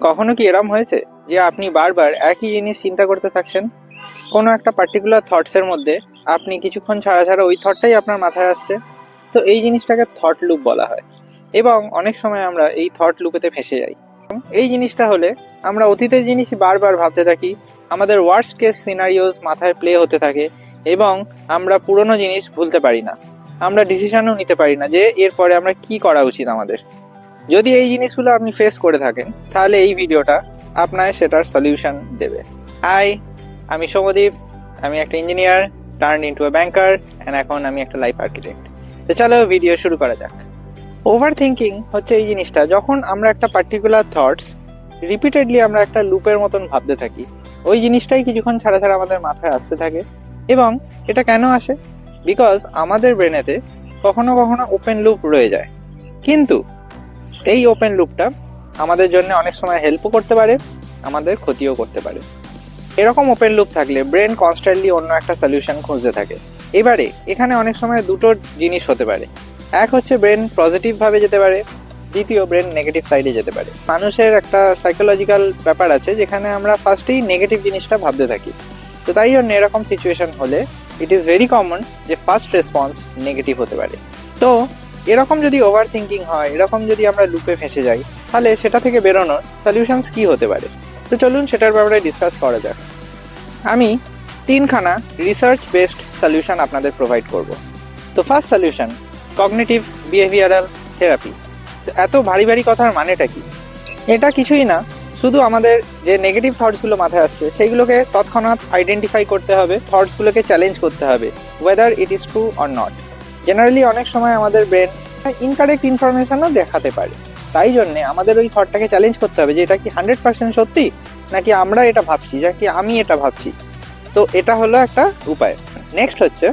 কখনো কি এরম হয়েছে যে আপনি বারবার একই জিনিস চিন্তা করতে থাকছেন? কোনো একটা পার্টিকুলার থটসের মধ্যে আপনি কিছুক্ষণ ছাড়া ছাড়া ওই থটটাই আপনার মাথায় আসছে? তো এই জিনিসটাকে থট লুপ বলা হয়। এবং অনেক সময় আমরা এই থট লুপেতে ফেসে যাই। এই জিনিসটা হলে আমরা অতীতের জিনিসই বারবার ভাবতে থাকি, আমাদের ওয়ার্স্ট কেস সিনারিওস মাথায় প্লে হতে থাকে, এবং আমরা পুরনো জিনিস ভুলতে পারি না। আমরা ডিসিশনও নিতে পারি না যে এরপরে আমরা কি করা উচিত আমাদের। যদি এই জিনিসগুলো আপনি ফেস করে থাকেন, তাহলে এই ভিডিওটা আপনার সেটার সলিউশন দেবে। হাই আমি সৌমদীপ আমি একটা engineer turn into a banker and এখন আমি একটা লাইফ আর্কিটেক্ট তো চলো ভিডিও শুরু করা যাক। ওভার থিঙ্কিং হচ্ছে এই জিনিসটা, যখন আমরা একটা পার্টিকুলার থটস রিপিটেডলি আমরা একটা লুপের মতন ভাবতে থাকি, ওই জিনিসটাই কিছুক্ষণ ছাড়া ছাড়া আমাদের মাথায় আসতে থাকে এবং এটা কেন আসে? বিকজ আমাদের ব্রেনেতে কখনো কখনো ওপেন লুপ রয়ে যায়। কিন্তু এই ওপেন লুপটা আমাদের জন্য অনেক সময় হেল্পও করতে পারে, আমাদের ক্ষতিও করতে পারে। এরকম ওপেন লুপ থাকলে ব্রেন কনস্ট্যান্টলি অন্য একটা সলিউশন খুঁজতে থাকে। এবারে, এখানে অনেক সময় দুটো জিনিস হতে পারে। এক হচ্ছে ব্রেন পজিটিভভাবে যেতে পারে, দ্বিতীয় ব্রেন নেগেটিভ সাইডে যেতে পারে। মানুষের একটা সাইকোলজিক্যাল ব্যাপার আছে, যেখানে আমরা ফার্স্টেই নেগেটিভ জিনিসটা ভাবতে থাকি। তো তাই জন্য এরকম সিচুয়েশন হলে ইট ইজ ভেরি কমন যে ফার্স্ট রেসপন্স নেগেটিভ হতে পারে। তো এরকম যদি ওভার থিঙ্কিং হয়, এরকম যদি আমরা লুপে ফেসে যাই, তাহলে সেটা থেকে বেরোনোর সলিউশনস কি হতে পারে? তো চলুন সেটার ব্যাপারে ডিসকাস করা যাক। আমি তিনখানা রিসার্চ বেসড সলিউশন আপনাদের প্রোভাইড করব। তো first solution cognitive behavioural therapy তো এত ভারী ভারী কথার মানেটা কি? এটা কিছুই না, শুধু আমাদের যে নেগেটিভ থটসগুলো মাথায় আসছে, সেইগুলোকে তৎক্ষণাৎ আইডেন্টিফাই করতে হবে থটসগুলোকে চ্যালেঞ্জ করতে হবে whether it is true or not generally অনেক সময় আমাদের ব্রেন ইনকারেক্ট ইনফরমেশনও দেখাতে পারে। তাই জন্যে আমাদের ওই থটটাকে চ্যালেঞ্জ করতে হবে যে এটা কি হান্ড্রেড পার্সেন্ট সত্যি, নাকি আমরা এটা ভাবছি যা কি আমি এটা ভাবছি। তো এটা হলো একটা উপায়। নেক্সট হচ্ছে,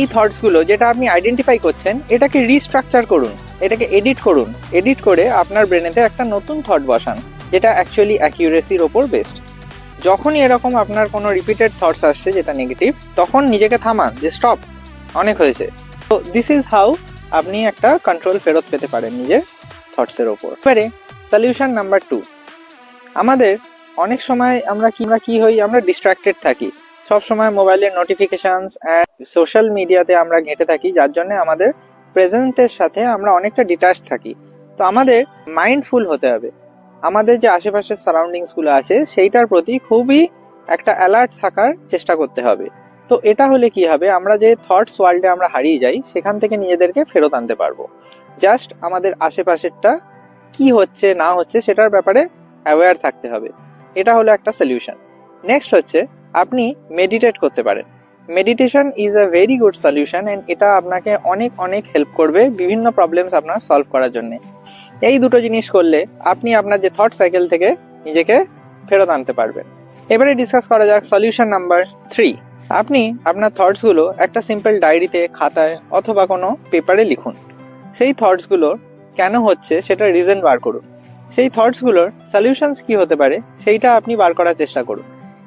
এই থটসগুলো যেটা আপনি আইডেন্টিফাই করছেন, এটাকে রিস্ট্রাকচার করুন, এটাকে এডিট করুন। এডিট করে আপনার ব্রেনেতে একটা নতুন থট বসান, যেটা অ্যাকচুয়ালি অ্যাকিউরেসির ওপর বেস্ট যখনই এরকম আপনার কোনো রিপিটেড থটস আসছে যেটা নেগেটিভ তখন নিজেকে থামান যে স্টপ অনেক হয়েছে। তো দিস ইজ হাউ আপনি একটা কন্ট্রোল ফেরত পেতে পারেন নিজের থটসের ওপর। এবারে সলিউশন নাম্বার টু আমাদের অনেক সময় আমরা কিংবা কি হই, আমরা ডিস্ট্রাক্টেড থাকি। সব সময় মোবাইলের নোটিফিকেশনস অ্যান্ড সোশ্যাল মিডিয়াতে আমরা ঘেঁটে থাকি, যার জন্য আমাদের প্রেজেন্টের সাথে আমরা অনেকটা ডিটাচ থাকি। তো আমাদের মাইন্ডফুল হতে হবে। আমাদের যে আশেপাশের সারাউন্ডিংসগুলো আছে, সেইটার প্রতি খুবই একটা অ্যালার্ট থাকার চেষ্টা করতে হবে। তো এটা হলে কি হবে? আমরা যে থটস ওয়ার্ল্ডে আমরা হারিয়ে যাই, সেখান থেকে নিজেদেরকে ফেরত আনতে পারব। জাস্ট আমাদের আশেপাশেরটা কি হচ্ছে, না হচ্ছে, সেটার ব্যাপারে অ্যাওয়্যার থাকতে হবে। এটা হলো একটা সলিউশন নেক্সট হচ্ছে, আপনি মেডিটেট করতে পারেন। Meditation is a very good solution and এটা আপনাকে অনেক অনেক হেল্প করবে বিভিন্ন প্রবলেমস আপনার সলভ করার জন্য। এই দুটো জিনিস করলে আপনি আপনার যে থট সাইকেল থেকে নিজেকে ফেরত আনতে পারবেন। এবারে ডিসকাস করা যাক সলিউশন নাম্বার থ্রি আপনি আপনার থটসগুলো একটা সিম্পল ডায়েরিতে খাতায় অথবা কোনো পেপারে লিখুন। সেই থটসগুলো কেন হচ্ছে সেটা রিজন বার করুন। সেই থটসগুলোর সলিউশনস কি হতে পারে সেইটা আপনি বার করার চেষ্টা করুন।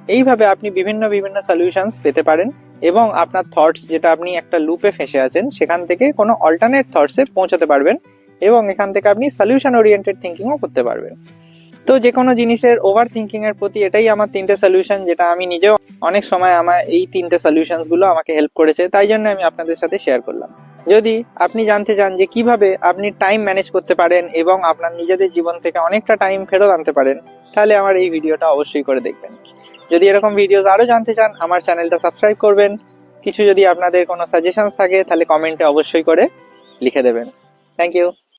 এইভাবে আপনি বিভিন্ন বিভিন্ন সলিউশনস পেতে পারেন এবং আপনার থটস যেটা আপনি একটা লুপে ফেসে আছেন, সেখান থেকে কোনো অল্টারনেট থটসে পৌঁছাতে পারবেন এবং এখান থেকে আপনি সলিউশন ওরিয়েন্টেড থিঙ্কিংও করতে পারবেন। তো যে কোনো জিনিসের ওভার থিঙ্কিং এর প্রতি এটাই আমার তিনটে সলিউশন যেটা আমি নিজেও অনেক সময় আমার এই তিনটে সলিউশনসগুলো আমাকে হেল্প করেছে, তাই জন্য আমি আপনাদের সাথে শেয়ার করলাম। যদি আপনি জানতে চান যে কীভাবে আপনি টাইম ম্যানেজ করতে পারেন এবং আপনার নিজেদের জীবন থেকে অনেকটা টাইম ফেরত আনতে পারেন, তাহলে আমার এই ভিডিওটা অবশ্যই করে দেখবেন। যদি এরকম ভিডিওস আরও জানতে চান, আমার চ্যানেলটা সাবস্ক্রাইব করবেন। কিছু যদি আপনাদের কোনো সাজেশনস থাকে, তাহলে কমেন্টে অবশ্যই করে লিখে দেবেন। Thank you